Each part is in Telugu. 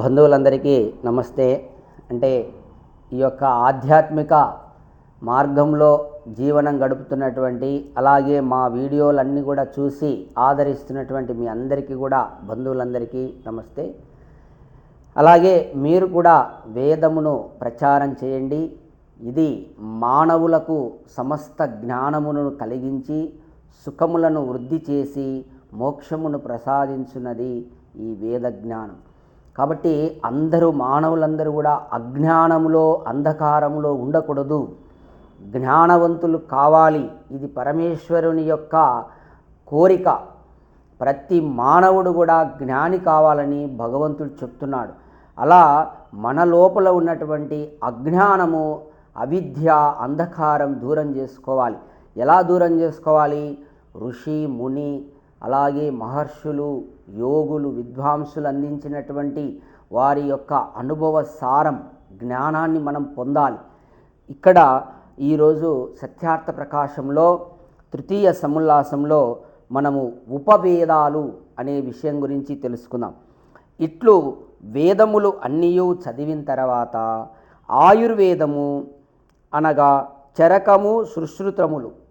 బంధువులందరికీ నమస్తే. అంటే ఈ యొక్క ఆధ్యాత్మిక మార్గంలో జీవనం గడుపుతున్నటువంటి అలాగే మా వీడియోలన్నీ కూడా చూసి ఆదరిస్తున్నటువంటి మీ అందరికీ కూడా బంధువులందరికీ నమస్తే. అలాగే మీరు కూడా వేదమును ప్రచారం చేయండి. ఇది మానవులకు సమస్త జ్ఞానమును కలిగించి సుఖములను వృద్ధి చేసి మోక్షమును ప్రసాదించున్నది ఈ వేద జ్ఞానం కాబట్టి అందరూ మానవులందరూ కూడా అజ్ఞానములో అంధకారములో ఉండకూడదు. జ్ఞానవంతులు కావాలి. ఇది పరమేశ్వరుని యొక్క కోరిక. ప్రతి మానవుడు కూడా జ్ఞాని కావాలని భగవంతుడు చెప్తున్నాడు. అలా మన లోపల ఉన్నటువంటి అజ్ఞానము అవిద్య అంధకారం దూరం చేసుకోవాలి. ఎలా దూరం చేసుకోవాలి? ఋషి ముని అలాగే మహర్షులు యోగులు విద్వాంసులు అందించినటువంటి వారి యొక్క అనుభవ సారం జ్ఞానాన్ని మనం పొందాలి. ఇక్కడ ఈరోజు సత్యార్థ ప్రకాశంలో తృతీయ సముల్లాసంలో మనము ఉపవేదాలు అనే విషయం గురించి తెలుసుకుందాం. ఇట్లు వేదములు అన్నీ చదివిన తర్వాత ఆయుర్వేదము అనగా చరకము సుశ్రుతములు.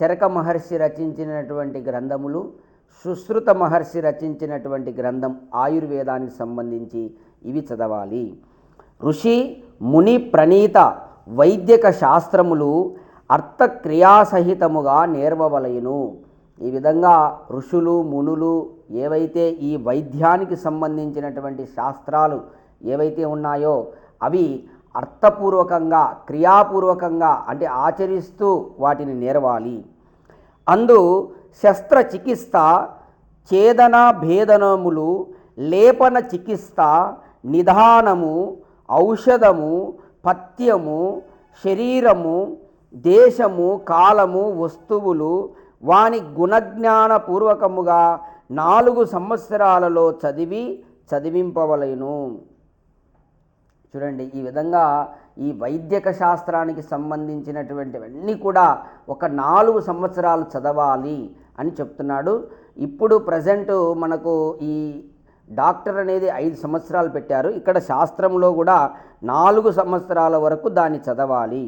చరక మహర్షి రచించినటువంటి గ్రంథములు సుశ్రుత మహర్షి రచించినటువంటి గ్రంథం ఆయుర్వేదానికి సంబంధించి ఇవి చదవాలి. ఋషి ముని ప్రణీత వైద్యక శాస్త్రములు అర్థక్రియాసహితముగా నేర్వవలయును. ఈ విధంగా ఋషులు మునులు ఏవైతే ఈ వైద్యానికి సంబంధించినటువంటి శాస్త్రాలు ఏవైతే ఉన్నాయో అవి అర్థపూర్వకంగా క్రియాపూర్వకంగా అంటే ఆచరిస్తూ వాటిని నేర్వాలి. అందు శస్త్రచికిత్స ఛేదన భేదనములు లేపన చికిత్స నిదానము ఔషధము పథ్యము శరీరము దేశము కాలము వస్తువులు వాని గుణజ్ఞానపూర్వకముగా నాలుగు సంవత్సరాలలో చదివి చదివింపవలను. చూడండి ఈ విధంగా ఈ వైద్యక శాస్త్రానికి సంబంధించినటువంటివన్నీ కూడా ఒక నాలుగు సంవత్సరాలు చదవాలి అని చెప్తున్నాడు. ఇప్పుడు ప్రజెంట్ మనకు ఈ డాక్టర్ అనేది ఐదు సంవత్సరాలు పెట్టారు. ఇక్కడ శాస్త్రంలో కూడా నాలుగు సంవత్సరాల వరకు దాన్ని చదవాలి.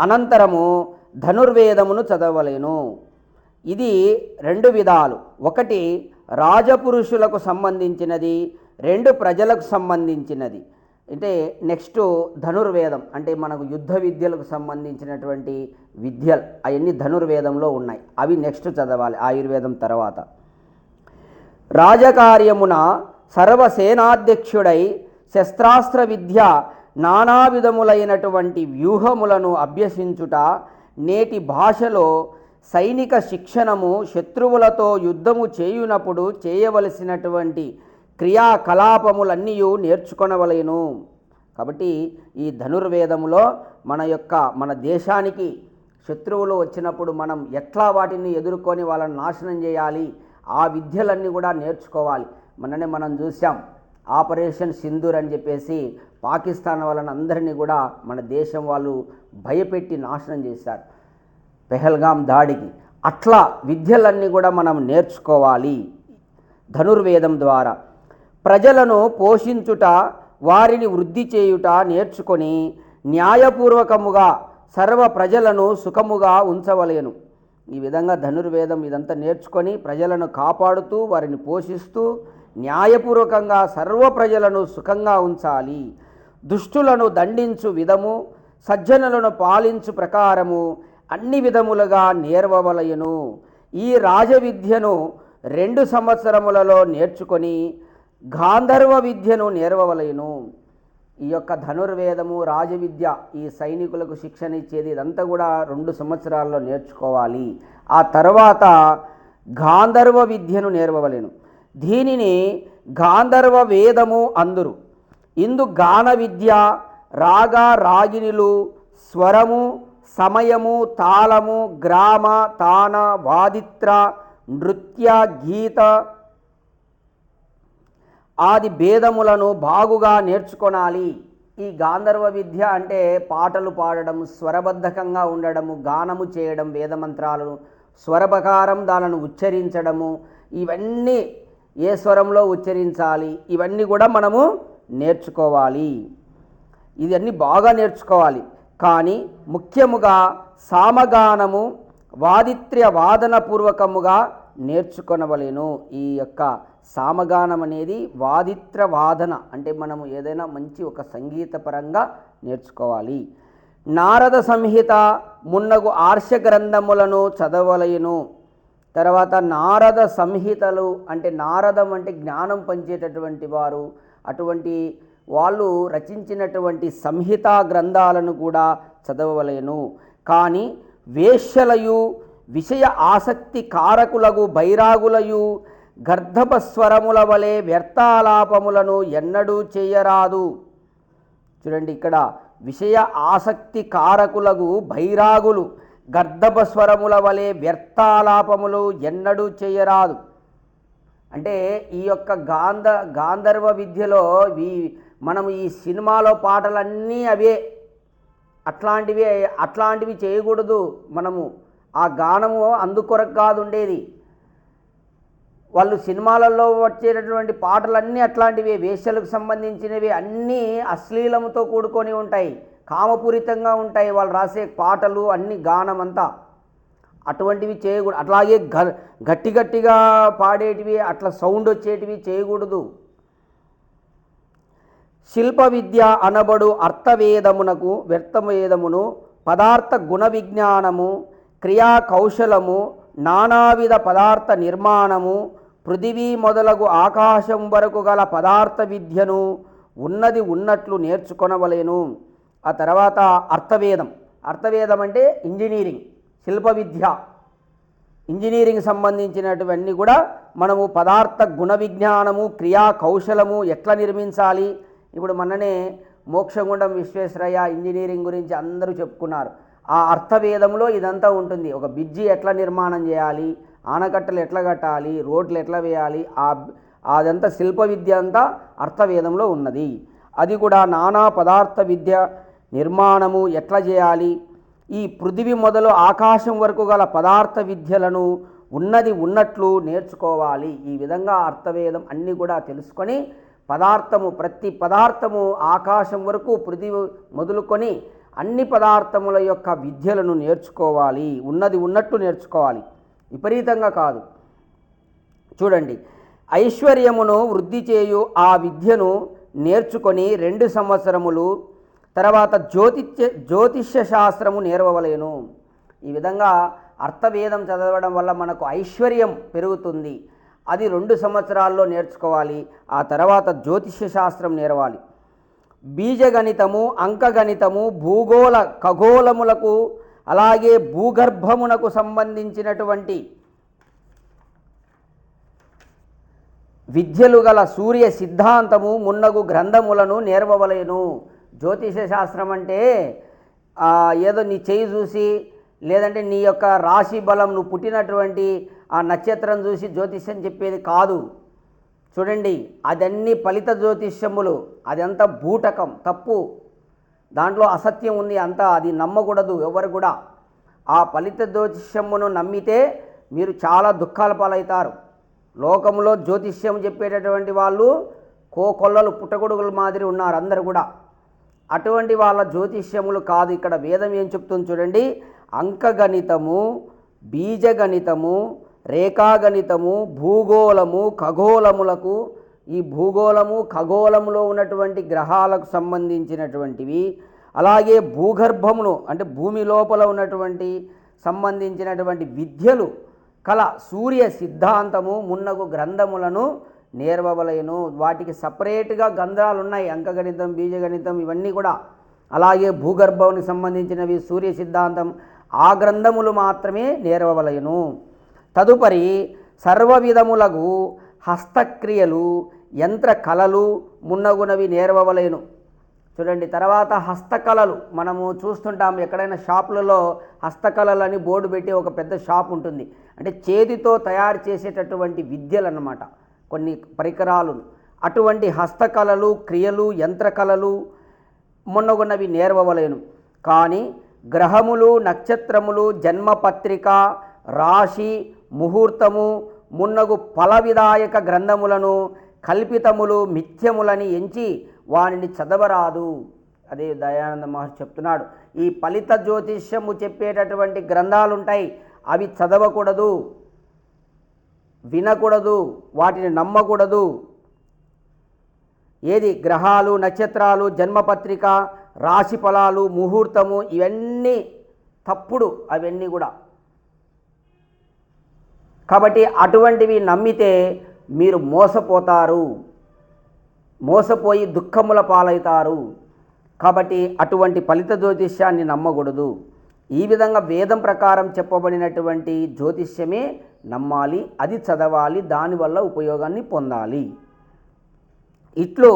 అనంతరము ధనుర్వేదమును చదవలేను. ఇది రెండు విధాలు. ఒకటి రాజపురుషులకు సంబంధించినది రెండు ప్రజలకు సంబంధించినది. అంటే నెక్స్ట్ ధనుర్వేదం అంటే మనకు యుద్ధ విద్యలకు సంబంధించినటువంటి విద్యలు అవన్నీ ధనుర్వేదంలో ఉన్నాయి. అవి నెక్స్ట్ చదవాలి ఆయుర్వేదం తర్వాత. రాజకార్యమున సర్వసేనాధ్యక్షుడై శస్త్రాస్త్ర విద్య నానా విధములైనటువంటి వ్యూహములను అభ్యసించుట నేటి భాషలో సైనిక శిక్షణము శత్రువులతో యుద్ధము చేయునప్పుడు చేయవలసినటువంటి క్రియాకలాపములన్నీ నేర్చుకొనవలేను. కాబట్టి ఈ ధనుర్వేదములో మన యొక్క మన దేశానికి శత్రువులు వచ్చినప్పుడు మనం ఎట్లా వాటిని ఎదుర్కొని వాళ్ళని నాశనం చేయాలి ఆ విద్యలన్నీ కూడా నేర్చుకోవాలి. మననే మనం చూసాం ఆపరేషన్ సింధూర్ అని చెప్పేసి పాకిస్తాన్ వాళ్ళని అందరినీ కూడా మన దేశం వాళ్ళు భయపెట్టి నాశనం చేశారు. పెహల్గాం దాడికి అట్లా విద్యలన్నీ కూడా మనం నేర్చుకోవాలి. ధనుర్వేదం ద్వారా ప్రజలను పోషించుట వారిని వృద్ధి చేయుట నేర్చుకొని న్యాయపూర్వకముగా సర్వ ప్రజలను సుఖముగా ఉంచవలేను. ఈ విధంగా ధనుర్వేదం ఇదంతా నేర్చుకొని ప్రజలను కాపాడుతూ వారిని పోషిస్తూ న్యాయపూర్వకంగా సర్వ ప్రజలను సుఖంగా ఉంచాలి. దుష్టులను దండించు విధము సజ్జనులను పాలించు ప్రకారము అన్ని విధములుగా నేర్వవలయను ఈ రాజవిద్యను రెండు సంవత్సరములలో నేర్చుకొని గాంధర్వ విద్యను నేర్వవలయను ఈ యొక్క ధనుర్వేదము రాజవిద్య ఈ సైనికులకు శిక్షణ ఇచ్చేది ఇదంతా కూడా రెండు సంవత్సరాల్లో నేర్చుకోవాలి. ఆ తర్వాత గాంధర్వ విద్యను నేర్వవలెను. దీనిని గాంధర్వ వేదము అందురు. ఇందు గాన విద్య రాగ రాగిణులు స్వరము సమయము తాళము గ్రామ తాన వాదిత్ర నృత్య గీత ఆది భేదములను బాగుగా నేర్చుకొనాలి. ఈ గాంధర్వ విద్య అంటే పాటలు పాడడం స్వరబద్ధకంగా ఉండడము గానము చేయడం వేదమంత్రాలను స్వరపకారం దానిని ఉచ్చరించడము ఇవన్నీ ఏ స్వరంలో ఉచ్చరించాలి ఇవన్నీ కూడా మనము నేర్చుకోవాలి. ఇవన్నీ బాగా నేర్చుకోవాలి. కానీ ముఖ్యముగా సామగానము వాదిత్ర్య వాదన పూర్వకముగా నేర్చుకొనవలెను. ఈ యొక్క సామగానం అనేది వాదిత్ర వాదన అంటే మనము ఏదైనా మంచి ఒక సంగీతపరంగా నేర్చుకోవాలి. నారద సంహిత మున్నగు ఆర్ష గ్రంథములను చదవలేను. తర్వాత నారద సంహితలు అంటే నారదం అంటే జ్ఞానం పంచేటటువంటి వారు అటువంటి వాళ్ళు రచించినటువంటి సంహితా గ్రంథాలను కూడా చదవలేను. కానీ వేశ్యలయు విషయ ఆసక్తి కారకులగు బైరాగులయు గర్ధపస్వరముల వలె వ్యర్థాలాపములను ఎన్నడూ చేయరాదు. చూడండి ఇక్కడ విషయ ఆసక్తి కారకులగు బైరాగులు గర్ధపస్వరముల వలె వ్యర్థాలాపములు ఎన్నడూ చేయరాదు. అంటే ఈ యొక్క గాంధ గాంధర్వ విద్యలో ఈ మనం ఈ సినిమాలో పాటలన్నీ అవే. అట్లాంటివి అట్లాంటివి చేయకూడదు మనము. ఆ గానము అందుకొరకు కాదు ఉండేది వాళ్ళు సినిమాలలో వచ్చేటటువంటి పాటలన్నీ అట్లాంటివి వేషలకు సంబంధించినవి అన్నీ అశ్లీలముతో కూడుకొని ఉంటాయి. కామపూరితంగా ఉంటాయి వాళ్ళు రాసే పాటలు అన్ని గానం అంతా అటువంటివి చేయకూడదు. అట్లాగే గ గట్టి గట్టిగా పాడేటివి అట్లా సౌండ్ వచ్చేటివి చేయకూడదు. శిల్ప విద్య అనబడు అర్థవేదమునకు వ్యర్థవేదమును పదార్థ గుణ విజ్ఞానము క్రియా కౌశలము నానావిధ పదార్థ నిర్మాణము పృథివీ మొదలగు ఆకాశం వరకు గల పదార్థ విద్యను ఉన్నది ఉన్నట్లు నేర్చుకొనవలేను. ఆ తర్వాత అర్థవేదం. అర్థవేదం అంటే ఇంజనీరింగ్ శిల్ప విద్య ఇంజనీరింగ్ సంబంధించినటువన్నీ కూడా మనము పదార్థ గుణ విజ్ఞానము క్రియా కౌశలము ఎట్లా నిర్మించాలి? ఇప్పుడు మొన్ననే మోక్షగుండం విశ్వేశ్వరయ్య ఇంజనీరింగ్ గురించి అందరూ చెప్పుకున్నారు. ఆ అర్థవేదంలో ఇదంతా ఉంటుంది. ఒక బ్రిడ్జి ఎట్లా నిర్మాణం చేయాలి? ఆనకట్టలు ఎట్లా కట్టాలి? రోడ్లు ఎట్లా వేయాలి? ఆ అదంతా శిల్ప విద్య అంతా అర్థవేదంలో ఉన్నది. అది కూడా నానా పదార్థ విద్య నిర్మాణము ఎట్లా చేయాలి? ఈ పృథివి మొదలు ఆకాశం వరకు గల పదార్థ విద్యలను ఉన్నది ఉన్నట్లు నేర్చుకోవాలి. ఈ విధంగా అర్థవేదం అన్నీ కూడా తెలుసుకొని పదార్థము ప్రతి పదార్థము ఆకాశం వరకు పృథివి మొదలుకొని అన్ని పదార్థముల యొక్క విద్యలను నేర్చుకోవాలి ఉన్నది ఉన్నట్టు నేర్చుకోవాలి. విపరీతంగా కాదు. చూడండి ఐశ్వర్యమును వృద్ధి చేయు ఆ విద్యను నేర్చుకొని రెండు సంవత్సరములు తర్వాత జ్యోతిష్య జ్యోతిష్య శాస్త్రము నేర్వవలేను. ఈ విధంగా అర్థవేదం చదవడం వల్ల మనకు ఐశ్వర్యం పెరుగుతుంది. అది రెండు సంవత్సరాల్లో నేర్చుకోవాలి ఆ తర్వాత జ్యోతిష్య శాస్త్రం నేర్వాలి. బీజగణితము అంకగణితము భూగోళ ఖగోళములకు అలాగే భూగర్భమునకు సంబంధించినటువంటి విద్యలు గల సూర్య సిద్ధాంతము మున్నగు గ్రంథములను నేర్వవలేను జ్యోతిష శాస్త్రం అంటే ఏదో నీ చేయి చూసి లేదంటే నీ యొక్క రాశి బలం నువ్వు పుట్టినటువంటి ఆ నక్షత్రం చూసి జ్యోతిష్యం చెప్పేది కాదు. చూడండి అదన్నీ ఫలిత జ్యోతిష్యములు. అదంతా బూటకం తప్పు. దాంట్లో అసత్యం ఉంది అంతా అది నమ్మకూడదు ఎవరు కూడా. ఆ ఫలిత జ్యోతిష్యమును నమ్మితే మీరు చాలా దుఃఖాల పాలవుతారు. లోకంలో జ్యోతిష్యం చెప్పేటటువంటి వాళ్ళు కోకొల్లలు పుట్టగొడుగుల మాదిరి ఉన్నారు అందరు కూడా. అటువంటి వాళ్ళ జ్యోతిష్యములు కాదు. ఇక్కడ వేదం ఏం చెప్తుంది చూడండి అంకగణితము బీజగణితము రేఖాగణితము భూగోళము ఖగోళములకు ఈ భూగోళము ఖగోళములో ఉన్నటువంటి గ్రహాలకు సంబంధించినటువంటివి అలాగే భూగర్భమును అంటే భూమి లోపల ఉన్నటువంటి సంబంధించినటువంటి విద్యలు కల సూర్య సిద్ధాంతము మున్నగు గ్రంథములను నేర్వవలయను వాటికి సపరేట్గా గ్రంథాలు ఉన్నాయి అంకగణితం బీజగణితం ఇవన్నీ కూడా. అలాగే భూగర్భానికి సంబంధించినవి సూర్య సిద్ధాంతం ఆ గ్రంథములు మాత్రమే నేర్వవలయను తదుపరి సర్వవిధములగు హస్తక్రియలు యంత్ర కళలు మున్నగునవి నేర్వవలేను. చూడండి తర్వాత హస్తకళలు మనము చూస్తుంటాం ఎక్కడైనా షాపులలో హస్తకళలు అని బోర్డు పెట్టి ఒక పెద్ద షాప్ ఉంటుంది. అంటే చేతితో తయారు చేసేటటువంటి విద్యలు అన్నమాట కొన్ని పరికరాలు. అటువంటి హస్తకళలు క్రియలు యంత్రకళలు మొన్నగున్నవి నేర్వవలేను. కానీ గ్రహములు నక్షత్రములు జన్మపత్రిక రాశి ముహూర్తము మున్నగు ఫల విధాయక గ్రంథములను కల్పితములు మిథ్యములని ఎంచి వానిని చదవరాదు. అదే దయానంద మహర్షి చెప్తున్నాడు. ఈ ఫలిత జ్యోతిష్యము చెప్పేటటువంటి గ్రంథాలుంటాయి. అవి చదవకూడదు వినకూడదు వాటిని నమ్మకూడదు. ఏది? గ్రహాలు నక్షత్రాలు జన్మపత్రిక రాశి ఫలాలు ముహూర్తము ఇవన్నీ తప్పుడు అవన్నీ కూడా కాబట్టి అటువంటివి నమ్మితే మీరు మోసపోతారు. మోసపోయి దుఃఖముల పాలవుతారు. కాబట్టి అటువంటి ఫలిత జ్యోతిష్యాన్ని నమ్మకూడదు. ఈ విధంగా వేదం ప్రకారం చెప్పబడినటువంటి జ్యోతిష్యమే నమ్మాలి అది చదవాలి దానివల్ల ఉపయోగాన్ని పొందాలి. ఇట్లు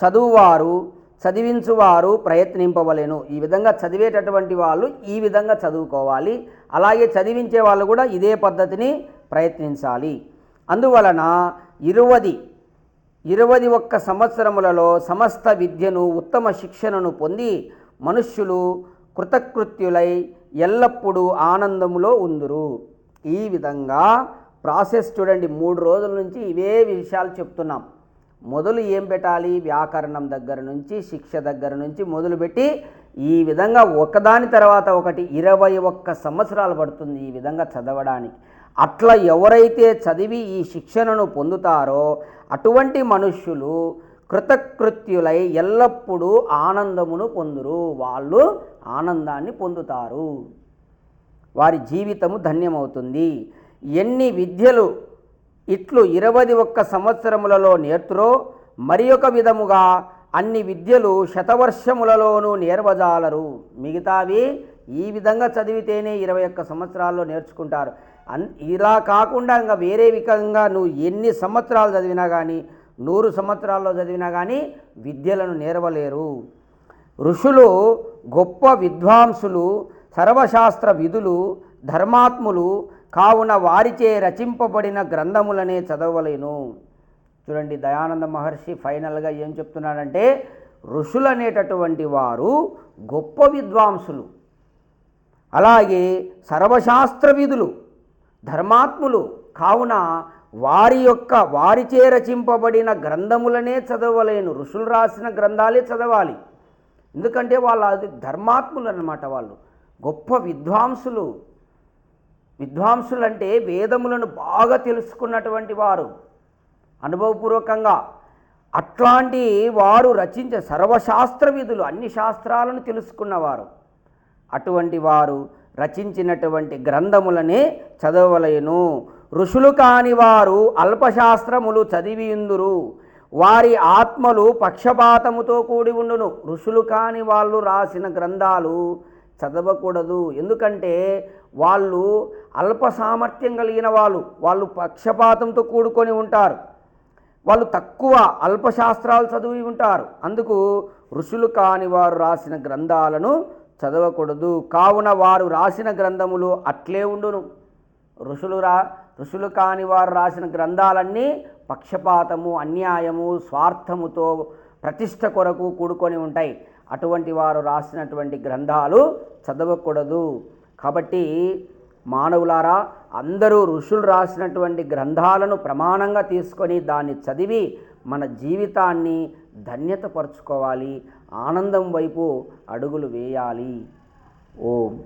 చదువువారు చదివించువారు ప్రయత్నింపవలెను. ఈ విధంగా చదివేటటువంటి వాళ్ళు ఈ విధంగా చదువుకోవాలి. అలాగే చదివించే వాళ్ళు కూడా ఇదే పద్ధతిని ప్రయత్నించాలి. అందువలన ఇరువది ఇరవది ఒక్క సంవత్సరములలో సమస్త విద్యను ఉత్తమ శిక్షణను పొంది మనుష్యులు కృతకృత్యులై ఎల్లప్పుడూ ఆనందములో ఉందురు. ఈ విధంగా ప్రాసెస్ చూడండి. మూడు రోజుల నుంచి ఇవే విషయాలు చెప్తున్నాం. మొదలు ఏం పెట్టాలి? వ్యాకరణం దగ్గర నుంచి శిక్ష దగ్గర నుంచి మొదలుపెట్టి ఈ విధంగా ఒకదాని తర్వాత ఒకటి ఇరవై ఒక్క సంవత్సరాలు పడుతుంది ఈ విధంగా చదవడానికి. అట్లా ఎవరైతే చదివి ఈ శిక్షణను పొందుతారో అటువంటి మనుష్యులు కృతకృత్యులై ఎల్లప్పుడూ ఆనందమును పొందురు. వాళ్ళు ఆనందాన్ని పొందుతారు. వారి జీవితము ధన్యమవుతుంది. ఎన్ని విద్యలు ఇట్లు ఇరవై ఒక్క సంవత్సరములలో నేర్తురో మరి ఒక విధముగా అన్ని విద్యలు శతవర్షములలోనూ నేర్వజాలరు. మిగతావి ఈ విధంగా చదివితేనే ఇరవై ఒక్క సంవత్సరాల్లో నేర్చుకుంటారు. అన్ ఇలా కాకుండా ఇంకా వేరే విధంగా నువ్వు ఎన్ని సంవత్సరాలు చదివినా కానీ నూరు సంవత్సరాల్లో చదివినా కానీ విద్యలను నేర్వలేరు. ఋషులు గొప్ప విద్వాంసులు సర్వశాస్త్ర విధులు ధర్మాత్ములు కావున వారిచే రచింపబడిన గ్రంథములనే చదవలేను. చూడండి దయానంద మహర్షి ఫైనల్గా ఏం చెప్తున్నాడంటే ఋషులు అనేటటువంటి వారు గొప్ప విద్వాంసులు. అలాగే సర్వశాస్త్ర విధులు ధర్మాత్ములు. కావున వారి యొక్క వారిచే రచింపబడిన గ్రంథములనే చదవలేను. ఋషులు రాసిన గ్రంథాలే చదవాలి. ఎందుకంటే వాళ్ళు అది ధర్మాత్ములు అన్నమాట వాళ్ళు. గొప్ప విద్వాంసులు. విద్వాంసులు అంటే వేదములను బాగా తెలుసుకున్నటువంటి వారు. అనుభవపూర్వకంగా అట్లాంటి వారు రచించే సర్వశాస్త్ర విధులు అన్ని శాస్త్రాలను తెలుసుకున్నవారు. అటువంటి వారు రచించినటువంటి గ్రంథములనే చదవలేను. ఋషులు కాని వారు అల్పశాస్త్రములు చదివిందురు వారి ఆత్మలు పక్షపాతముతో కూడి ఉండును. ఋషులు కాని వాళ్ళు రాసిన గ్రంథాలు చదవకూడదు. ఎందుకంటే వాళ్ళు అల్ప సామర్థ్యం కలిగిన వాళ్ళు వాళ్ళు పక్షపాతంతో కూడుకొని ఉంటారు. వాళ్ళు తక్కువ అల్పశాస్త్రాలు చదివి ఉంటారు. అందుకు ఋషులు కాని వారు రాసిన గ్రంథాలను చదవకూడదు. కావున వారు రాసిన గ్రంథములు అట్లే ఉండును. ఋషులు రా ఋషులు కాని వారు రాసిన గ్రంథాలన్నీ పక్షపాతము అన్యాయము స్వార్థముతో ప్రతిష్ట కొరకు కూడుకొని ఉంటాయి. అటువంటి వారు రాసినటువంటి గ్రంథాలు చదవకూడదు. కాబట్టి మానవులారా అందరూ ఋషులు రాసినటువంటి గ్రంథాలను ప్రమాణంగా తీసుకొని దాన్ని చదివి మన జీవితాన్ని ధన్యతపరుచుకోవాలి ఆనందం వైపు అడుగులు వేయాలి. ఓం.